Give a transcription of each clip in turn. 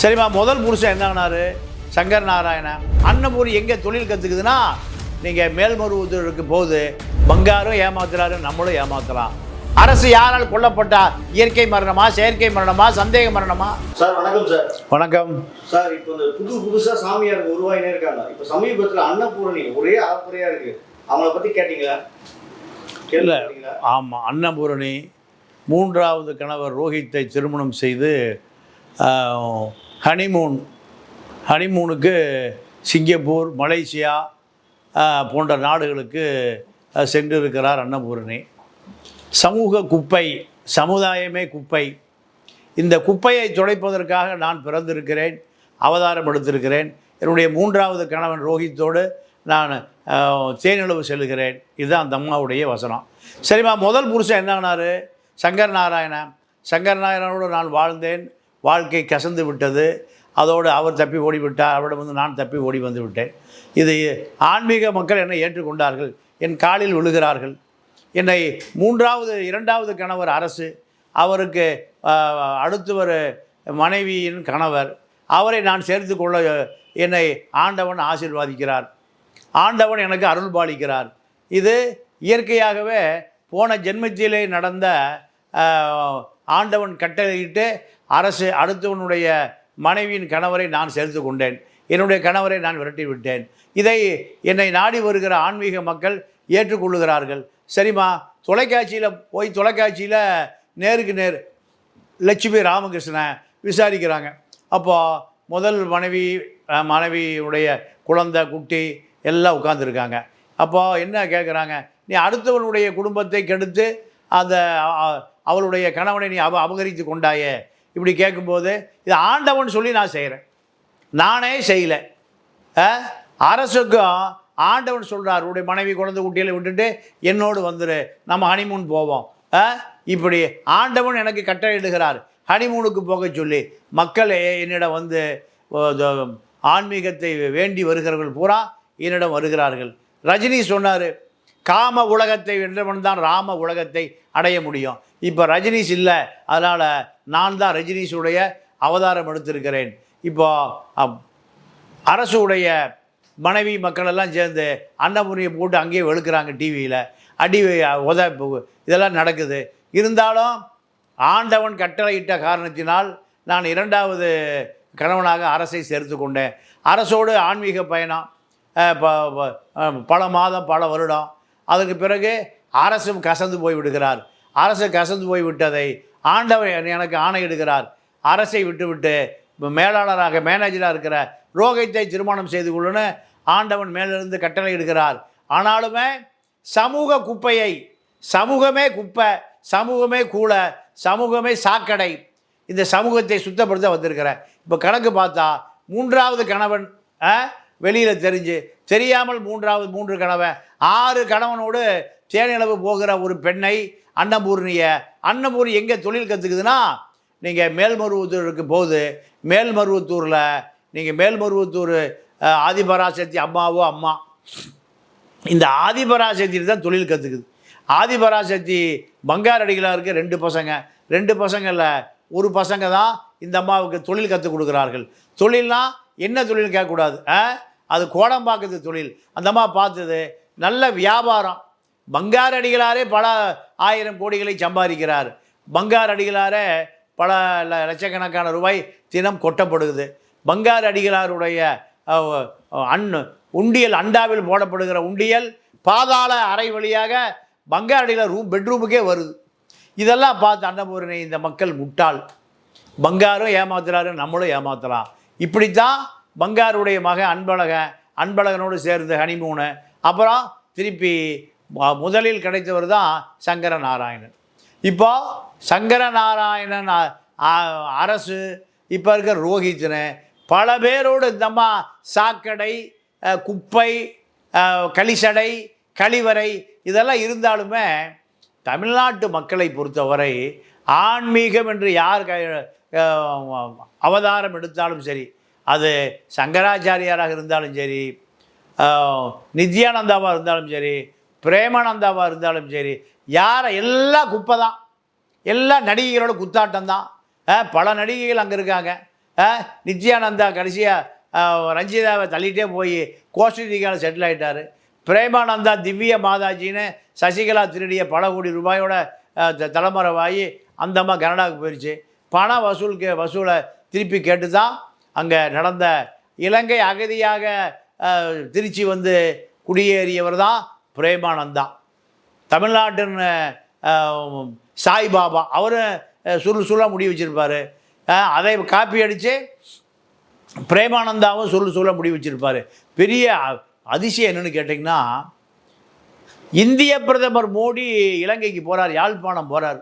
சரிம்மா முதல் புருஷன் என்ன ஆனாரு சங்கர் நாராயணன். அன்னபூரி எங்கே தொழில் கற்றுக்குதுன்னா நீங்கள் மேல்மருவத்தூருக்கு போகுது பங்காரும் ஏமாத்துறாரு நம்மளும் ஏமாத்தலாம் அரசு யாரால் கொல்லப்பட்டா இயற்கை மரணமா செயற்கை மரணமா சந்தேக மரணமா? சார் வணக்கம் சார். வணக்கம். சார் இப்போ இந்த புது புதுசா சாமியார் உருவாகினே இருக்காங்க. இப்போ சமீபத்தில் அன்னபூரணி ஒரே ஆக்குறையா இருக்கு. அவங்கள பத்தி கேட்டீங்களா? இல்லை? ஆமாம் அன்னபூரணி மூன்றாவது கணவர் ரோஹித்தை திருமணம் செய்து ஹனிமூன். ஹனிமூனுக்கு சிங்கப்பூர் மலேசியா போன்ற நாடுகளுக்கு சென்றிருக்கிறார் அன்னபூரணி. சமூக குப்பை சமுதாயமே குப்பை. இந்த குப்பையை துடைப்பதற்காக நான் பிறந்திருக்கிறேன் அவதாரம் எடுத்திருக்கிறேன். என்னுடைய மூன்றாவது கணவன் ரோஹித்தோடு நான் தேனிலவு செல்கிறேன். இதுதான் அந்த அம்மாவுடைய வசனம். சரிம்மா முதல் புருஷன் என்ன ஆனார்? சங்கர் நாராயணன் சங்கர் நாராயணனோடு நான் வாழ்ந்தேன். வாழ்க்கை கசந்து விட்டது. அதோடு அவர் தப்பி ஓடிவிட்டார் அவரிடம் வந்து நான் தப்பி ஓடி வந்து விட்டேன். இது ஆன்மீக மக்கள் என்னை ஏற்றுக்கொண்டார்கள். என் காலில் விழுகிறார்கள். என்னை மூன்றாவது இரண்டாவது கணவர் அரசு அவருக்கு அடுத்து அடுத்தவர் மனைவியின் கணவர் அவரை நான் சேர்த்து கொள்ள என்னை ஆண்டவன் ஆசிர்வாதிக்கிறார். ஆண்டவன் எனக்கு அருள் பாலிக்கிறார். இது இயற்கையாகவே போன ஜென்மத்திலே நடந்த ஆண்டவன் கட்டளையிட்டு அரசு அடுத்தவனுடைய மனைவியின் கணவரை நான் சேர்த்து கொண்டேன். என்னுடைய கணவரை நான் விரட்டி விட்டேன். இதை என்னை நாடி வருகிற ஆன்மீக மக்கள் ஏற்றுக்கொள்ளுகிறார்கள் சரிம்மா தொலைக்காட்சியில் போய் தொலைக்காட்சியில் நேருக்கு நேர் லட்சுமி ராமகிருஷ்ணன் விசாரிக்கிறாங்க. அப்போது முதல் மனைவி மனைவியுடைய குழந்தை குட்டி எல்லாம் உட்காந்துருக்காங்க அப்போது என்ன கேட்குறாங்க நீ அடுத்தவனுடைய குடும்பத்தை கெடுத்து அந்த அவளுடைய கணவனை நீ அப அபகரித்து கொண்டாயே. இப்படி கேட்கும்போது இது ஆண்டவன் சொல்லி நான் செய்கிறேன் நானே செய்யலை. அரசுக்கும் ஆண்டவன் சொல்கிறார் உடைய மனைவி குழந்தை குட்டிகளை விட்டுட்டு என்னோடு வந்துடு நம்ம ஹனிமூன் போவோம். ஆ? இப்படி ஆண்டவன் எனக்கு கட்டளையிடுகிறார் ஹனிமூனுக்கு போக சொல்லி மக்களே என்னிடம் வந்து ஆன்மீகத்தை வேண்டி வருகிறவர்கள் பூரா என்னிடம் வருகிறார்கள். ரஜினி சொன்னார் காம உலகத்தை வென்றவன் தான் ராம உலகத்தை அடைய முடியும். இப்போ ரஜினிஸ் இல்லை. அதனால் நான் தான் ரஜினிஸுடைய அவதாரம் எடுத்திருக்கிறேன். இப்போ அப்- அரசுடைய மனைவி மக்கள் எல்லாம் சேர்ந்து அன்னபூரியை போட்டு அங்கேயே வெளுக்கிறாங்க டிவியில் அடி உத இதெல்லாம் நடக்குது. இருந்தாலும் ஆண்டவன் கட்டளையிட்ட காரணத்தினால் நான் இரண்டாவது கணவனாக அரசை சேர்த்து கொண்டேன். அரசோடு ஆன்மீக பயணம் ப- பல மாதம் பல வருடம் அதற்கு பிறகு அரசும் கசந்து போய் விடுகிறார். அரசு கசந்து போய் விட்டதை ஆண்டவன் எனக்கு ஆணையிடுகிறார் அரசை விட்டுவிட்டு மேலாளராக மேனேஜராக இருக்கிற ரோகித்தை திருமணம் செய்து கொள்ளுன்னு ஆண்டவன் மேலிருந்து கட்டளை இடுகிறார். ஆனாலுமே சமூக குப்பையை சமூகமே குப்பை சமூகமே கூளை சமூகமே சாக்கடை இந்த சமூகத்தை சுத்தப்படுத்த வந்திருக்கிறேன் இப்போ கணக்கு பார்த்தா மூன்றாவது கணவன் வெளியில் தெரிஞ்சு தெரியாமல் மூன்றாவது மூன்று கணவன். ஆறு கணவனோடு சேனிளவு போகிற ஒரு பெண்ணை அன்னபூர்ணிய. அன்னபூர்ணி எங்கே தொழில் கற்றுக்குதுன்னா நீங்கள் மேல்மருவத்தூருக்கு போகுது. மேல்மருவத்தூரில் நீங்கள் மேல்மருவத்தூர் ஆதிபராசக்தி அம்மாவோ அம்மா. இந்த ஆதிபராசக்தி தான் தொழில் கற்றுக்குது ஆதிபராசக்தி பங்காரடிகளாக இருக்க ரெண்டு பசங்க. ரெண்டு பசங்களில் ஒரு பசங்க தான் இந்த அம்மாவுக்கு தொழில் கற்றுக் கொடுக்குறார்கள். தொழில்னால் என்ன தொழில் கேட்கக்கூடாது ஆ? அது கோடம்பாக்கத்து தொழில். அந்த பார்த்தது நல்ல வியாபாரம். பங்கார் அடிகளாரே பல ஆயிரம் கோடிகளை சம்பாதிக்கிறார். பங்கார் அடிகளாரே பல லட்சக்கணக்கான ரூபாய் தினம் கொட்டப்படுகிறது. பங்கார் அடிகளாருடைய அண் உண்டியல் அண்டாவில் போடப்படுகிற உண்டியல் பாதாள அறை வழியாக பங்கார் அடிகளார் ரூம் பெட்ரூமுக்கே வருது. இதெல்லாம் பார்த்து அன்னபூரணி இந்த மக்கள் முட்டாள். பங்காரும் ஏமாத்துறாரு நம்மளும் ஏமாத்தலாம். இப்படித்தான் பங்காருடைய மகன் அன்பழகன் அன்பழகனோடு சேர்ந்து ஹனிமூனு அப்புறம் திருப்பி முதலில் கிடைத்தவர் தான் சங்கர நாராயணன் இப்போ சங்கர நாராயணன் அரசு இப்போ இருக்கிற ரோஹித்னு பல பேரோடு இந்தம்மா சாக்கடை குப்பை களிசடை கழிவறை இதெல்லாம் இருந்தாலுமே தமிழ்நாட்டு மக்களை பொறுத்தவரை ஆன்மீகம் என்று யார் க அவதாரம் எடுத்தாலும் சரி அது சங்கராச்சாரியாராக இருந்தாலும் சரி நித்யானந்தாவாக இருந்தாலும் சரி பிரேமானந்தாவாக இருந்தாலும் சரி யாரை எல்லாம் குப்பை தான் எல்லா நடிகைகளோட குத்தாட்டம் தான் பல நடிகைகள் அங்கே இருக்காங்க. நித்யானந்தா கடைசியாக ரஞ்சிதாவை தள்ளிகிட்டே போய் கோஸ்டரிக்காவில் செட்டில் ஆகிட்டார் பிரேமானந்தா திவ்ய மாதாஜின்னு சசிகலா திருடிய பல கோடி ரூபாயோட த- தலைமறைவாகி அந்தம்மா கனடாவுக்கு போயிடுச்சு பணம் வசூலுக்கு வசூலை திருப்பி கேட்டு தான் அங்கே நடந்த இலங்கை அகதியாக திருச்சி வந்து குடியேறியவர் தான் பிரேமானந்தா தமிழ்நாட்டின் சாய்பாபா அவரும் அஹ், சுருள் முடி வச்சுருப்பார். அதை காப்பி அடித்து பிரேமானந்தாவும் சுருள் முடி வச்சுருப்பார். பெரிய அ- அதிசயம் என்னென்னு கேட்டிங்கன்னா இந்திய பிரதமர் மோடி இலங்கைக்கு போகிறார் யாழ்ப்பாணம் போகிறார்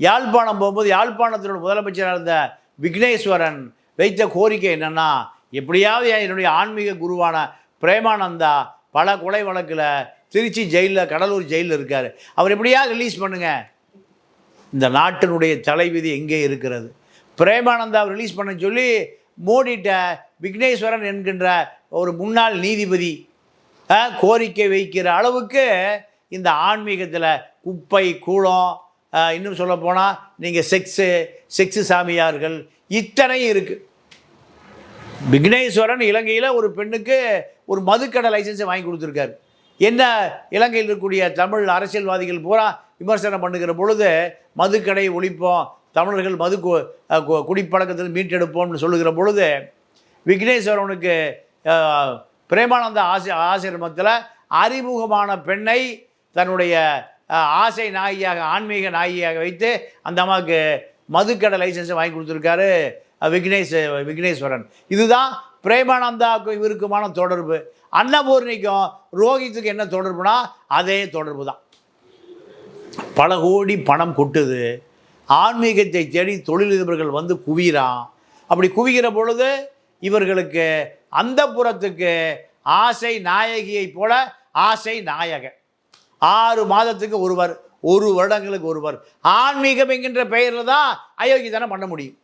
யாழ்ப்பாணம் போகும்போது யாழ்ப்பாணத்தினோட முதலமைச்சராக இருந்த விக்னேஸ்வரன் வைத்த கோரிக்கை என்னென்னா எப்படியாவது என்னுடைய ஆன்மீக குருவான பிரேமானந்தா பல கொலை வழக்கில் திருச்சி ஜெயிலில் கடலூர் ஜெயிலில் இருக்கார். அவர் எப்படியாவது ரிலீஸ் பண்ணுங்கள் இந்த நாட்டினுடைய தலைவிதி எங்கே இருக்கிறது? பிரேமானந்தாவை ரிலீஸ் பண்ண சொல்லி மோடிட்ட விக்னேஸ்வரன் என்கின்ற ஒரு முன்னாள் நீதிபதி கோரிக்கை வைக்கிற அளவுக்கு இந்த ஆன்மீகத்தில் குப்பை கூளம் இன்னும் சொல்லப்போனால் நீங்கள் செக்ஸு செக்ஸு சாமியார்கள் இத்தனையும் இருக்குது விக்னேஸ்வரன் இலங்கையில் ஒரு பெண்ணுக்கு ஒரு மதுக்கடை லைசன்ஸை வாங்கி கொடுத்துருக்காரு. என்ன இலங்கையில் இருக்கக்கூடிய தமிழ் அரசியல்வாதிகள் பூரா விமர்சனம் பண்ணுகிற பொழுது மதுக்கடை ஒழிப்போம் தமிழர்கள் மது கு- குடிப்பழக்கத்தில் மீட்டெடுப்போம்னு சொல்லுகிற பொழுது விக்னேஸ்வரனுக்கு பிரேமானந்த ஆசி ஆசிரமத்தில் அறிமுகமான பெண்ணை தன்னுடைய ஆசை நாயியாக ஆன்மீக நாயியாக வைத்து அந்த அம்மாவுக்கு மதுக்கடை லைசன்ஸை வாங்கி கொடுத்துருக்காரு விக்னேஷ் விக்னேஸ்வரன். இதுதான் பிரேமானந்தாவுக்கும் இவருக்குமான தொடர்பு. அன்னபூர்ணிக்கும் ரோஹித்துக்கு என்ன தொடர்புனா அதே தொடர்பு தான் பல கோடி பணம் கொட்டுது. ஆன்மீகத்தை தேடி தொழிலதிபர்கள் வந்து குவிகிறான் அப்படி குவிகிற பொழுது இவர்களுக்கு அந்த புறத்துக்கு ஆசை நாயகியைப் போல ஆசை நாயகன். ஆறு மாதத்துக்கு ஒருவர். ஒரு வருடங்களுக்கு ஒருவர் ஆன்மீகம் என்கின்ற பெயரில் தான் அயோக்கியத்தனம் பண்ண முடியும்.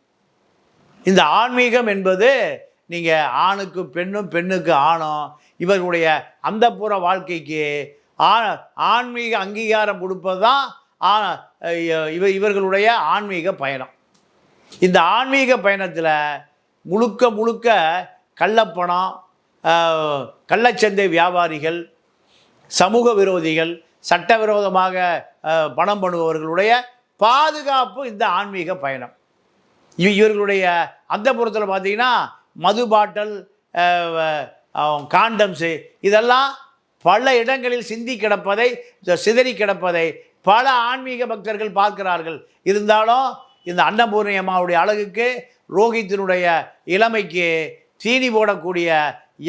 இந்த ஆன்மீகம் என்பது நீங்கள் ஆணுக்கு பெண்ணும் பெண்ணுக்கு ஆணும் இவர்களுடைய அந்தப்புற வாழ்க்கைக்கு ஆ ஆன்மீக அங்கீகாரம் கொடுப்பது தான் இவ இவர்களுடைய ஆன்மீக பயணம். இந்த ஆன்மீக பயணத்தில் முழுக்க முழுக்க கள்ளப்பணம் கள்ளச்சந்தை வியாபாரிகள் சமூக விரோதிகள் சட்டவிரோதமாக பணம் பண்ணுபவர்களுடைய பாதுகாப்பு இந்த ஆன்மீக பயணம். இவர்களுடைய அந்த புறத்தில் பார்த்தீங்கன்னா மது பாட்டல் காண்டம்ஸு இதெல்லாம் பல இடங்களில் சிந்தி கிடப்பதை சிதறி கிடப்பதை பல ஆன்மீக பக்தர்கள் பார்க்கிறார்கள். இருந்தாலும் இந்த அன்னபூர்ணி அம்மாவுடைய அழகுக்கு ரோஹித்தினுடைய இளமைக்கு தீனி போடக்கூடிய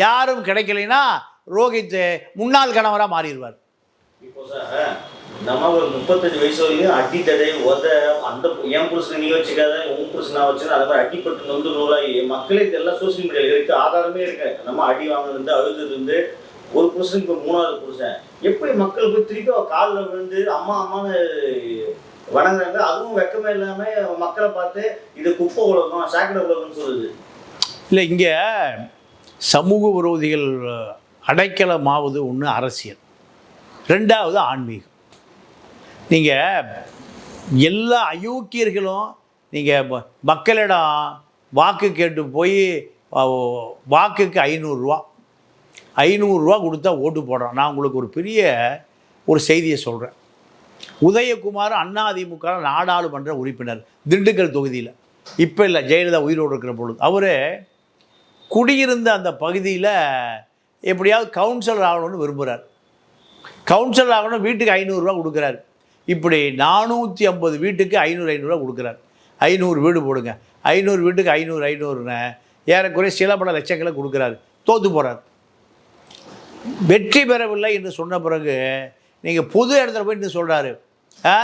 யாரும் கிடைக்கலைன்னா ரோஹித் முன்னாள் கணவராக மாறிடுவார். இப்போ சார் நம்ம ஒரு முப்பத்தஞ்சு வயசு வரைக்கும் அடி தடை உத அந்த என் புருஷனை நீ வச்சுக்காத உன் புருஷன் நான் வச்சுன்னு அதை மாதிரி அடிப்பட்டு நொந்து நூலாகி மக்களே இதெல்லாம் சோசியல் மீடியாவில் இருக்குது ஆதாரமே இருக்கு. நம்ம அடி வாங்கினது அழுது வந்து ஒரு புருஷனுக்கு இப்போ மூணாவது புருஷன். எப்படி மக்கள் போய் திருப்பி அவள் காலில் விழுந்து அம்மா அம்மான்னு வணங்குறாங்க அதுவும் வெக்கமே இல்லாமல் மக்களை பார்த்து இது குப்பை உலகம் சாக்கடை உலகம்னு சொல்லுது. இல்லை இங்கே சமூக விரோதிகள் அடைக்கலமாவது ஒன்று அரசியல். ரெண்டாவது ஆன்மீகம். நீங்கள் எல்லா அயோக்கியர்களும் நீங்கள் மக்களிடம் வாக்கு கேட்டு போய் வாக்குக்கு ஐநூறுரூவா ஐநூறுரூவா கொடுத்தா ஓட்டு போடுறோம் நான் உங்களுக்கு ஒரு பெரிய ஒரு செய்தியை சொல்கிறேன் உதயகுமார் அதிமுக நாடாளுமன்ற உறுப்பினர் திண்டுக்கல் தொகுதியில். இப்போ இல்லை ஜெயலலிதா உயிரோடு இருக்கிற பொழுது. அவர் குடியிருந்த அந்த பகுதியில் எப்படியாவது கவுன்சிலர் ஆகணும்னு விரும்புகிறார் கவுன்சிலர் ஆகணும் வீட்டுக்கு ஐநூறுரூவா கொடுக்குறாரு. இப்படி நானூற்றி ஐம்பது வீட்டுக்கு ஐநூறு ஐநூறுரூவா கொடுக்குறாரு. ஐநூறு வீடு போடுங்க. ஐநூறு வீட்டுக்கு ஐநூறு ஐநூறுன்னு ஏறக்குறைய சில பல லட்சங்களை கொடுக்குறாரு. தோற்று போகிறார் வெற்றி பெறவில்லை என்று சொன்ன பிறகு நீங்கள் பொது இடத்துல போயிட்டு சொல்கிறாரு ஆ?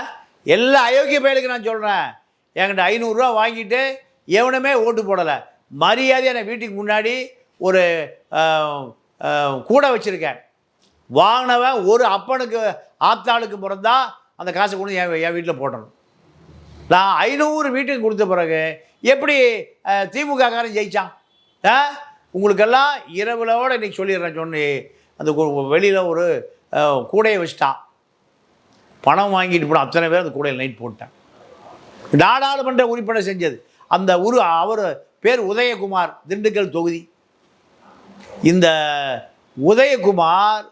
எல்லா அயோக்கிய பயலுக்கு நான் சொல்கிறேன் என்கிட்ட ஐநூறுரூவா வாங்கிட்டு எவனுமே ஓட்டு போடலை. மரியாதையாக வீட்டுக்கு முன்னாடி ஒரு கூடை வச்சுருக்கேன். வாங்கினவன் ஒரு அப்பனுக்கு ஆத்தாளுக்கு பிறந்தா அந்த காசை கொண்டு என் என் வீட்டில் போடணும் நான் ஐநூறு வீட்டுக்கு கொடுத்த பிறகு எப்படி திமுக காரன் ஜெயித்தான் ஆ உங்களுக்கெல்லாம் இரவுலோட இன்றைக்கி சொல்லிடுறேன் சொன்னி அந்த வெளியில் ஒரு கூடையை வச்சுட்டான். பணம் வாங்கிட்டு போன அத்தனை பேர் அந்த கூடையில் நைட் போட்டேன் நாடாளுமன்ற உறுப்பினர் செஞ்சது. அந்த உரு அவர் பேர் உதயகுமார் திண்டுக்கல் தொகுதி. இந்த உதயகுமார்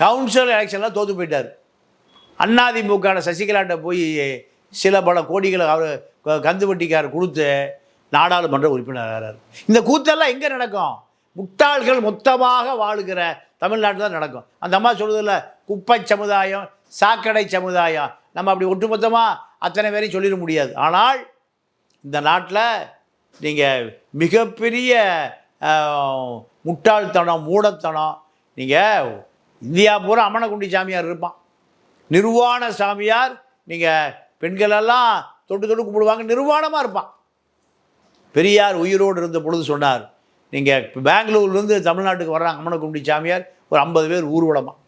கவுன்சில் எலெக்ஷனில் தோற்று போயிட்டார். அதிமுக சசிகலாட்ட போய் சில பல கோடிகளை அவர் கந்து வட்டிக்காரர் கொடுத்து நாடாளுமன்ற உறுப்பினராகிறார் இந்த கூத்தெல்லாம் எங்கே நடக்கும்? முட்டாள்கள் மொத்தமாக வாழுகிற தமிழ்நாட்டில் தான் நடக்கும். அந்த அம்மா சொல்கிறதில்ல குப்பை சமுதாயம் சாக்கடை சமுதாயம் நம்ம அப்படி ஒட்டுமொத்தமாக அத்தனை பேரையும் சொல்லிட முடியாது. ஆனால் இந்த நாட்டில் நீங்கள் மிகப்பெரிய முட்டாள்தனம் மூடத்தனம் நீங்கள் இந்தியா பூரா அம்மனக்குண்டி சாமியார் இருப்பான். நிர்வாண சாமியார் நீங்கள் பெண்களெல்லாம் தொட்டு தொட்டு கும்பிடுவாங்க நிர்வாணமாக இருப்பான். பெரியார் உயிரோடு இருந்த பொழுது சொன்னார் நீங்கள் பெங்களூர்லேருந்து தமிழ்நாட்டுக்கு வர்றாங்க அம்மனக்குண்டி சாமியார் ஒரு ஐம்பது பேர் ஊர்வலமாக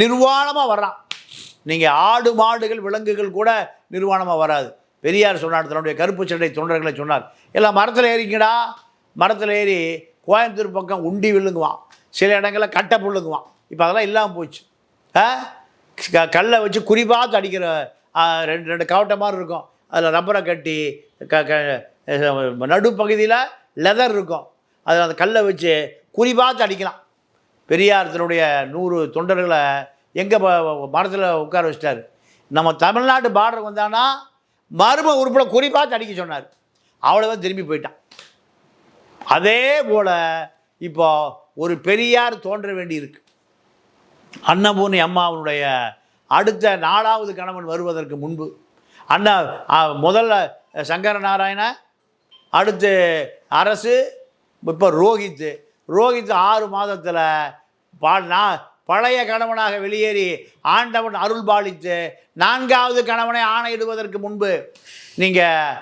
நிர்வாணமாக வர்றான். நீங்கள் ஆடு மாடுகள் விலங்குகள் கூட நிர்வாணமாக வராது. பெரியார் சொன்னார் தன்னுடைய கருப்பு சண்டை தொண்டர்களை சொன்னார் எல்லாம் மரத்தில் ஏறிங்கடா மரத்தில் ஏறி கோயம்புத்தூர் பக்கம் உண்டி விழுங்குவான். சில இடங்களில் கட்டை புல்லுங்குவான் இப்போ அதெல்லாம் இல்லாமல் போச்சு. ஆ? க- கல்லை வச்சு குறிப்பாக அடிக்கிற ரெண்டு ரெண்டு கவட்டை மாதிரி இருக்கும். அதில் ரப்பரை கட்டி க க நடுப்பகுதியில் லெதர் இருக்கும். அதில் அந்த கல்லை வச்சு குறிப்பாக அடிக்கலாம். பெரியார் தன்னுடைய நூறு தொண்டர்களை எங்கே மரத்தில் உட்கார வச்சிட்டார். நம்ம தமிழ்நாட்டு பார்டர் வந்தானா மர்ம உறுப்பில் குறிப்பாக அடிக்க சொன்னார். அவ்வளோதான் திரும்பி போயிட்டான். அதே போல் இப்போ ஒரு பெரியார் தோன்ற வேண்டியிருக்கு. அன்னபூர்ணி அம்மாவுடைய அடுத்த நாலாவது கணவன் வருவதற்கு முன்பு அண்ணா முதல்ல சங்கர நாராயண அடுத்து அரசு இப்போ ரோஹித்து. ரோஹித் ஆறு மாதத்தில் பா நான் பழைய கணவனாக வெளியேறி ஆண்டவன் அருள் பாலித்து நான்காவது கணவனை ஆணையிடுவதற்கு முன்பு நீங்கள்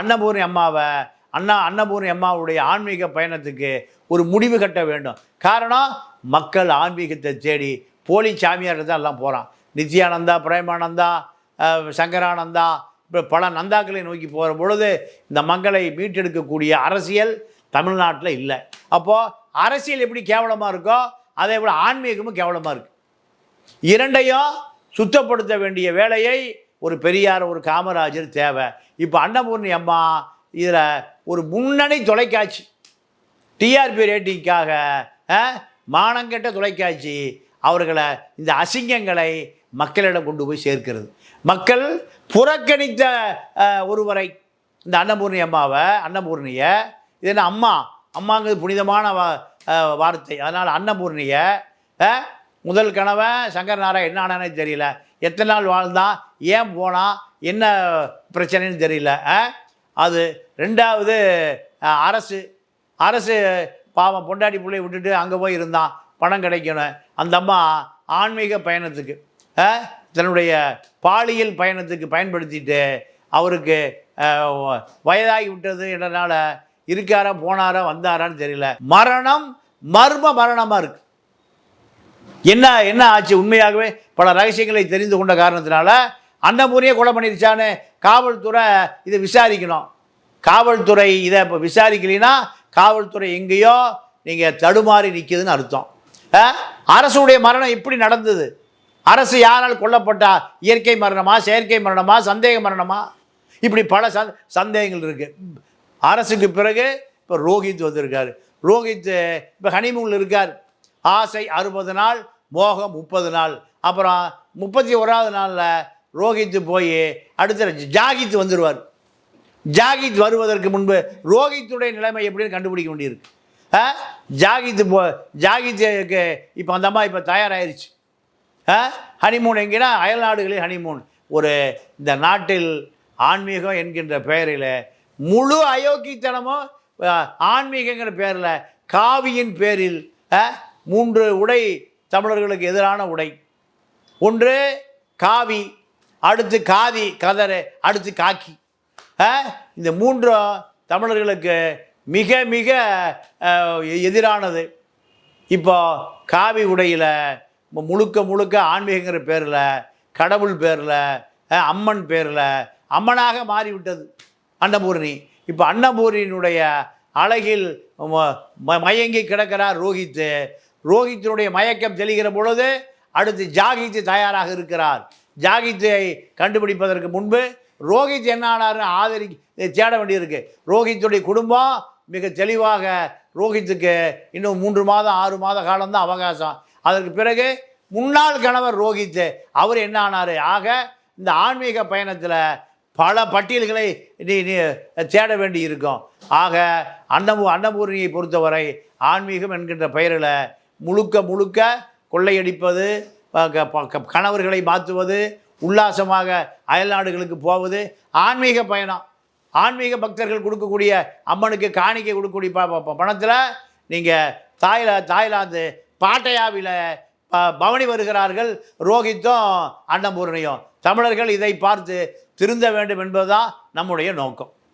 அன்னபூர்ணி அம்மாவை அண்ணா அன்னபூர்ணி அம்மாவுடைய ஆன்மீக பயணத்துக்கு ஒரு முடிவு கட்ட வேண்டும். காரணம் மக்கள் ஆன்மீகத்தை தேடி போலி சாமியார் தான் எல்லாம் போகிறான் நித்யானந்தா பிரேமானந்தா சங்கரானந்தா இப்போ பல நந்தாக்களை நோக்கி போகிற பொழுது இந்த மக்களை மீட்டெடுக்கக்கூடிய அரசியல் தமிழ்நாட்டில் இல்லை. அப்போது அரசியல் எப்படி கேவலமாக இருக்கோ அதே போல் ஆன்மீகமும் கேவலமாக இருக்குது இரண்டையும் சுத்தப்படுத்த வேண்டிய வேலையை ஒரு பெரியார் ஒரு காமராஜர் தேவை. இப்போ அன்னபூர்ணி அம்மா இதில் ஒரு முன்னணி தொலைக்காட்சி. டிஆர்பி ரேட்டிங்காக மானங்கெட்ட தொலைக்காட்சி அவர்களை இந்த அசிங்கங்களை மக்களிடம் கொண்டு போய் சேர்க்கிறது. மக்கள் புறக்கணித்த ஒருவரை இந்த அன்னபூர்ணி அம்மாவை அன்னபூர்ணியை இது என்ன அம்மா? அம்மாங்கிறது புனிதமான வார்த்தை. அதனால் அன்னபூர்ணியை முதல் கணவன் சங்கர் நாராயண் என்ன ஆனானே தெரியல. எத்தனை நாள் வாழ்ந்தான் ஏன் போனான் என்ன பிரச்சனைன்னு தெரியல. அது ரெண்டாவது அரசு. அரசு பாவம் பொண்டாடி பிள்ளைய விட்டுட்டு அங்கே போய் இருந்தான். பணம் கிடைக்கணும். அந்த அம்மா ஆன்மீக பயணத்துக்கு தன்னுடைய பாலியல் பயணத்துக்கு பயன்படுத்திட்டு அவருக்கு வயதாகி விட்டது என்றனால இருக்காரா போனாரா வந்தாரான்னு தெரியல. மரணம் மர்ம மரணமாக இருக்கு. என்ன என்ன ஆச்சு? உண்மையாகவே பல ரகசியங்களை தெரிந்து கொண்ட காரணத்தினால அன்னபூரியே கொலை பண்ணிருச்சான்னு காவல்துறை இதை விசாரிக்கணும். காவல்துறை இதை இப்போ விசாரிக்கலைன்னா காவல்துறை எங்கேயோ நீங்கள் தடுமாறி நிற்கிதுன்னு அர்த்தம். அரசுடைய மரணம் எப்படி நடந்தது. அரசு யாரால் கொல்லப்பட்டா? இயற்கை மரணமா? செயற்கை மரணமா? சந்தேக மரணமா? இப்படி பல சந் சந்தேகங்கள் இருக்குது அரசுக்கு பிறகு இப்போ ரோஹித் வந்திருக்கார். ரோஹித் இப்போ ஹனிமூனில் இருக்கார். ஆசை அறுபது நாள் மோகம் முப்பது நாள். அப்புறம் முப்பத்தி ஓராவது நாளில் ரோஹித்து போய் அடுத்த ஜாகித் வந்துடுவார் ஜாகித் வருவதற்கு முன்பு ரோஹித்துடைய நிலைமை எப்படின்னு கண்டுபிடிக்க வேண்டியிருக்கு. ஆ? ஜாகித் போ ஜாகித்துக்கு இப்போ அந்த அம்மா இப்போ தயாராகிருச்சு ஆ? ஹனிமூன் எங்கேனா அயல் நாடுகளில் ஹனிமூன். ஒரு இந்த நாட்டில் ஆன்மீகம் என்கின்ற பெயரில் முழு அயோக்கித்தனமும் ஆன்மீகங்கிற பேரில் காவியின் பேரில் மூன்று உடை தமிழர்களுக்கு எதிரான உடை. ஒன்று காவி அடுத்து காதி கதறு அடுத்து காக்கி. இந்த மூன்றும் தமிழர்களுக்கு மிக மிக எதிரானது. இப்போ காவி உடையில் முழுக்க முழுக்க ஆன்மீகங்கிற பேரில் கடவுள் பேரில் அம்மன் பேரில் அம்மனாக மாறிவிட்டது அன்னபூரணி. இப்போ அன்னபூரணியினுடைய அழகில் ம- ம- மயங்கி கிடக்கிறார் ரோஹித் ரோஹித்தினுடைய மயக்கம் தெளிகிற பொழுது அடுத்து ஜாகித் தயாராக இருக்கிறார். ஜாகித்தை கண்டுபிடிப்பதற்கு முன்பு ரோஹித் என்ன ஆதரி தேட வேண்டியிருக்கு. ரோஹித்துடைய குடும்பம் மிக தெளிவாக ரோஹித்துக்கு இன்னும் மூன்று மாதம் ஆறு மாத காலம்தான் அவகாசம். அதற்கு பிறகு முன்னாள் கணவர் ரோஹித் அவர் என்ன ஆனார்? ஆக இந்த ஆன்மீக பயணத்தில் பல பட்டியல்களை நீ நீ தேட வேண்டி இருக்கும் ஆக அன்னபூ அன்னபூரணியை பொறுத்தவரை ஆன்மீகம் என்கின்ற பெயரில் முழுக்க முழுக்க கொள்ளையடிப்பது க- ப- க- கணவர்களை மாற்றுவது உல்லாசமாக அயல்நாடுகளுக்கு போவது ஆன்மீக பயணம். ஆன்மீக பக்தர்கள் கொடுக்கக்கூடிய அம்மனுக்கு காணிக்கை கொடுக்கக்கூடிய ப ப- பணத்தில் நீங்கள் தாய்லா தாய்லாந்து பாட்டையாவில் ப- பவனி வருகிறார்கள். ரோஹித்தும் அன்னபூரணியும். தமிழர்கள் இதை பார்த்து திருந்த வேண்டும் என்பதுதான் நம்முடைய நோக்கம்.